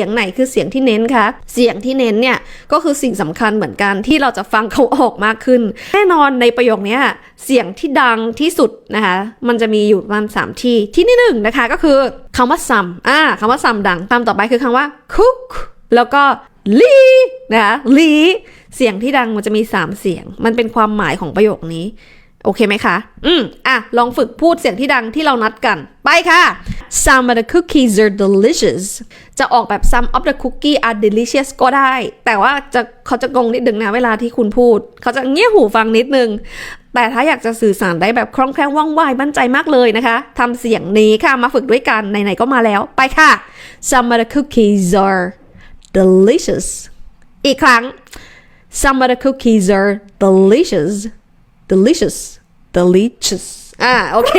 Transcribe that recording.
สียงไหนคือเสียงที่เน้นคะ เสียงที่เน้นเนี่ยก็คือสิ่งสำคัญเหมือนกันที่เราจะฟังเขาออกมากขึ้น แน่นอนในประโยคนี้เสียงที่ดังที่สุดนะคะมันจะมีอยู่ประมาณสามที่ที่ที่หนึ่งนะคะก็คือคำว่า some อ่าคำว่า some ดังคำต่อไปคือคำว่า cook แล้วก็ลีนะคะลีเสียงที่ดังมันจะมี3เสียง มันเป็นความหมายของประโยคนี้ โอเคไหมคะ อืมอะลองฝึกพูดเสียงที่ดังที่เรานัดกัน ไปค่ะ Some of the cookies are delicious จะออกแบบ some of the cookie are delicious ก็ได้ แต่ว่าจะเขาจะงงนิดนึงนะเวลาที่คุณพูด เขาจะเงี่ยหูฟังนิดนึง แต่ถ้าอยากจะสื่อสารได้แบบคล่องแคล่วว่องไวมั่นใจมากเลยนะคะทำเสียงนี้ค่ะมาฝึกด้วยกันไหนๆก็มาแล้วไปค่ะ Some of the cookies are delicious อีกครั้ง Some of the cookies are delicious delicious delicious อ่าโอเค